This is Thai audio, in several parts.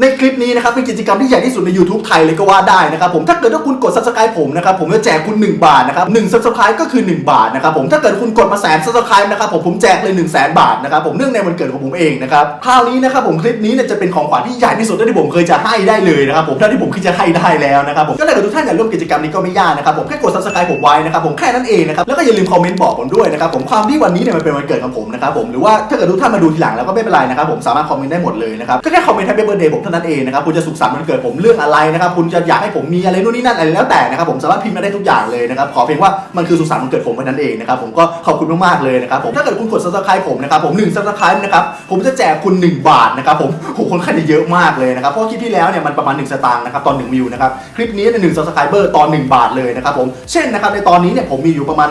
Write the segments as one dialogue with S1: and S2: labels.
S1: ในคลิปนี้นะครับเป็นกิจกรรมที่ใหญ่ที่สุดใน YouTube ไทยเลยก็ว่าได้นะครับผมถ้าเกิดว่าคุณกด subscribe ผมนะครับผมจะแจกคุณ 1 บาทนะครับ1 subscribe ก็คือ 1 บาทนะครับผมถ้าเกิดคุณกดมาแสน subscribe นะครับผมผมแจกเลย1 0 0 0 0แบาทนะครับผมเนื่องในวันเกิดของผมเองนะครับคราวนี้นะครับผมคลิปนี้เนี่ยจะเป็นของขวัญที่ใหญ่ที่สุดที่ผมเคยจะให้ได้เลยนะครับผมเท่าที่ผมคิดจะให้ได้แล้วนะครับผมก็เลยกับทุกท่านอยากร่วมกิจกรรมนี้ก็ไม่ยากนะครับผมแค่กด subscribe ผมไว้นะครับผมแค่นั้นเองนะครับแล้วก็อย่าลืมคอมเมนต์บอกผมด้วยนะครับผมความที่วันนี้เนี่ยมันเป็นวันเกิดของผมนะครับผมหรือว่าถ้าเกิดทุกท่านมาดูทีหลังแล้วก็ไม่เป็นไรนะครับผมสามารถคอมเมนต์ได้หมดเลยนะครับก็แค่คอมเมนต์ให้เบอร์เดย์ผมท่านั้นเองนะครับคุณจะสุขสันต์วันเกิดผมเรื่องอะไรนะครับคุณจะอยากให้ผมมีอะไรนู่นนี่นั่นอะไรแล้วแต่นะครับผมสามารถพิมพ์มาได้ทุกอย่างเลยนะครับขอเพียงว่ามันคือสุขสันต์วันเกิดผมเท่านั้นเองนะครับผมก็ขอบคุณมากๆเลยนะครับผมถ้าเกิดคุณกด subscribe ผมนะครับผม1 subscribe นะครับผมจะแจกคุณ 1 บาทนะครับผมโหคนค่อนข้างจะเยอะมากเลยนะครับเพราะคลิปที่แล้วเนี่ยมันประมาณ1สตางค์นะครับตอน1วิวนะครับคลิปนี้เนี่ยหนึ่ง subscriber ตอน 1 บาทเลยนะครับผมเช่นนะครับในตอนนี้เนี่ยผมมีอยู่ประมาณ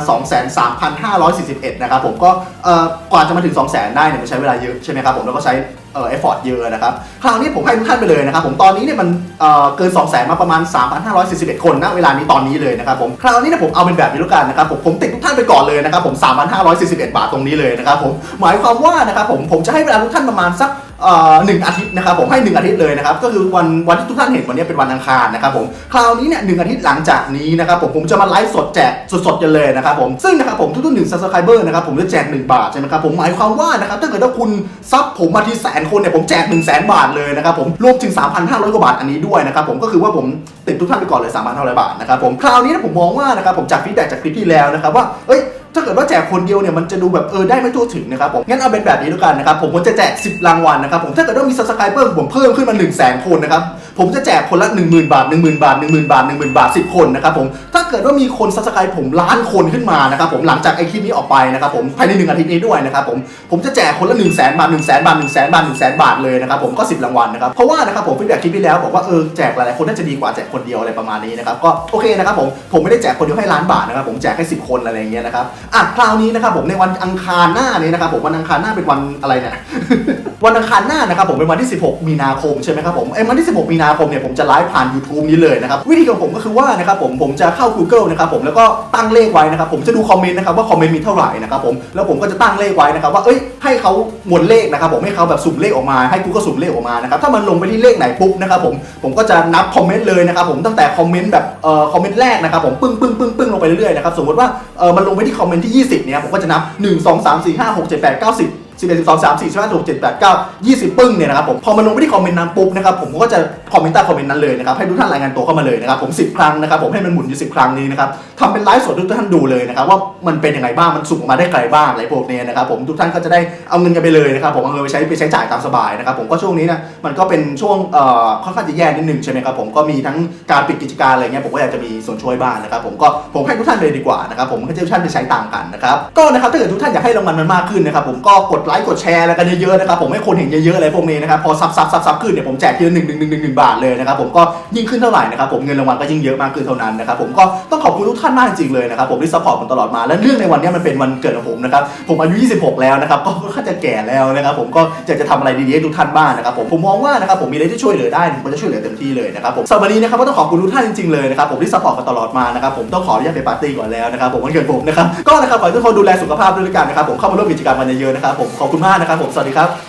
S1: 23,541นะครับผมก็เอ่อกว่าจะมาถึง200,000ได้เนี่ยมันใช้เวลาเยอะใช่ไหมครับผมแล้วก็ใช้ เอฟเฟฟอร์ตเยอะนะครับ คราวนี้ผมให้ทุกท่านไปเลยนะครับผมตอนนี้เนี่ยมันเอ่อเกิน2 0 0 0 0 0มาประมาณ 3,541 คนณเวลานี้ตอนนี้เลยนะครับผมคราวนี้เนี่ยผมเอาเป็นแบบนี้แล้วกันนะครับผมผมติดทุกท่านไปก่อนเลยนะครับผม 3,541 บาทตรงนี้เลยนะครับผมหมายความว่านะครับผมผมจะให้เวลาทุกท่านประมาณสัก หนึ่งอาทิตย์นะครับผมให้หนึ่งอาทิตย์เลยนะครับก็คือวันวันที่ทุกท่านเห็นวันนี้เป็นวันอังคารนะครับผมคราวนี้เนี่ยหนึ่งอาทิตย์หลังจากนี้นะครับผมผมจะมาไลฟ์สดแจกสดๆกันเลยนะครับผมซึ่งนะครับผมทุกๆหนึ่ง subscriber นะครับผมจะแจก1บาทใช่ไหมครับผมหมายความว่านะครับถ้าเกิดว่าคุณซับผมมาที่แสนคนเนี่ยผมแจก1 0 0 0 0แสนบาทเลยนะครับผมรวมถึง 3,500 กว่าบาทอันนี้ด้วยนะครับผมก็คือว่าผมติดทุกท่านไปก่อนเลย3,500บาทนะครับผมคราวนี้นะผมมองว่านะครับผมจากฟีดแบ็จากคลิปที่แล้วนะครับว่าเอ้ย ถ้าเกิดว่าแจกคนเดียวเนี่ยมันจะดูแบบเออได้ไม่ทั่วถึงนะครับผมงั้นเอาเป็นแบบนี้แล้วกันนะครับผมผมจะแจก 10 รางวัลนะครับผมถ้าเกิดว่ามี subscriber ผมเพิ่มขึ้นมา1 0 0 0 0แคนนะครับผมจะแจกคนละ 10,000 บาท 10,000 บาท 10,000 บาท 10,000 บาท 10 คนนะครับผมถ้าเกิดว่ามีคน subscribe ผมล้านคนขึ้นมานะครับผมหลังจากไอคลิปนี้ออกไปนะครับผมภายในหนึ่งอาทิตย์นี้ด้วยนะครับผมผมจะแจกคนละ 1 0 0 0 0แสนบาท1 0 0 0 0 บาท 1 0 0 0 0 บาท 1 0 0 0 0 บาทเลยนะครับผมก็ 10 รางวัลนะครับเพราะว่านะครับผมฟีดแบ็กคลิปที่แล้วบอกว่าเออแจกหลายๆคนน่าจะดีกว่าแจกคนเดียวอะไรประมาณนี้นะครับก็โอเคนะครับผมผมไม่ได้แจกคนเดียวให้ล้านบาทนะครับผมแจกให้ 10 คนอะไรอย่างเงี้ยนะครับอะคราวนี้นะครับผมในวันอังคารหน้านี้นะครับผมวันอังคารหน้าเป็นวันอะไรเนี่ย วันอังคารหน้านะครับผมเป็นวันที่ 16 มีนาคมใช่ไหมครับผมไอ้วันที่ 16 มีนาคมเนี่ยผมจะไลฟ์ผ่าน YouTube นี้เลยนะครับวิธีของผมก็คือว่านะครับผมผมจะเข้า Google นะครับผมแล้วก็ตั้งเลขไว้นะครับผมจะดูคอมเมนต์นะครับว่าคอมเมนต์มีเท่าไหร่นะครับผมแล้วผมก็จะตั้งเลขไว้นะครับว่าเอ้ยให้เขาหมวดเลขนะครับผมให้เขาแบบสุ่มเลขออกมาให้ Google สุ่มเลขออกมานะครับถ้ามันลงไปที่เลขไหนปุ๊บนะครับผมผมก็จะนับคอมเมนต์เลยนะครับผมตั้งแต่คอมเมนต์แบบเอ่อคอมเมนต์แรกนะครับผมปึ้งปึ้งปึ้งปึ้งลงไปเรื่อยๆนะครับสมมติว่าเออมันลงไปที่คอมเมนันที่ 20 เนี่ยผมก็จะนับ 1 2 3 4 5 6 7 8 9 10 11 12 3 4 5 6 7 8 9 20 ปึ้งเนี่ยนะครับผมพอมันลงไปที่คอมเมนต์นั้นปุ๊บนะครับผมก็จะคอมเมนต์ใต้คอมเมนต์นั้นเลยนะครับให้ทุกท่านรายงานตัวเข้ามาเลยนะครับผม 10 ครั้งนะครับผมให้มันหมุนอยู่ 10 ครั้งนี้นะครับทำเป็นไลฟ์สดทุกท่านดูเลยนะครับว่ามันเป็นยังไงบ้างมันสุ่มออกมาได้ไกลบ้างอะไรพวกนี้นะครับผมทุกท่านก็จะได้เอาเงินกันไปเลยนะครับผมเอาเงินไปใช้ไปใช้จ่ายตามสบายนะครับผมก็ช่วงนี้นะมันก็เป็นช่วงเอ่อค่อนข้างจะแย่นิดนึงใช่ไหมครับผมก็มีทั้งการปิดกิจการอะไรเงี้ยผมก็อยากจะมีส่วนช่วยบ้างนะครับผมก็ผมให้ทุกท่านเลยดีกว่านะครับผมให้ทุกท่านไปใช้ต่างกันนะครับก็นะครับถ้าเกิดทุกท่านอยากให้รางวัลมันมากขึ้นนะครับผมก็กดไลค์กดแชร์อะไรกันเยอะๆนะครับผมให้คนเห็นเยอะๆอะไรพวกนี้นะครับพอซับซับซับซับขึ้นเนี่ยผมแจกทีละหนึ่งหนึ่งหนึ่งหนึ่งหนึ่งบาทเลยนะครับผมก็ยิ่งขึ้นเท่าไหร่นะครับผมเงินรางวัลก็ยิ่งเยอะมากขึ้นเท่านั้นนะครับผมก็ต้องขอบคุณทุกท่านมากจริงเลยนะครับผมที่ซัพพอร์ตผมตลอดมาและเรื่องในวันนี้มันเป็นวันเกิดของผมนะครับผมอายุ 26 แล้วนะครับก็ค่อนข้างจะแก่แล้วนะครับผมก็อยากจะทำอะไรดีๆให้ทุกท่านบ้างนะครับผมผมมองว่านะครับผมมีอะไรที่ช่วยเหลือได้ผมจะช่วยเหลือเต็มที่เลยนะครับผมสำหรับวันนี้นะครับก็ต้องขอบคุณทุกท่านจริงๆเลยนะครับผมที่ซัพพอร์ตกันตลอดมานะครับผมต้องขออนุญาตไปปาร์ตี้ก่อนแล้วนะครับผมวันเกิดผมนะครับก็นะครับขอให้ทุกคนดูแลสุขภาพด้วยกันนะครับผมเข้ามาร่วมกิจกรรมกันเยอะๆนะครับผมขอบคุณมากนะครับผม สวัสดีครับ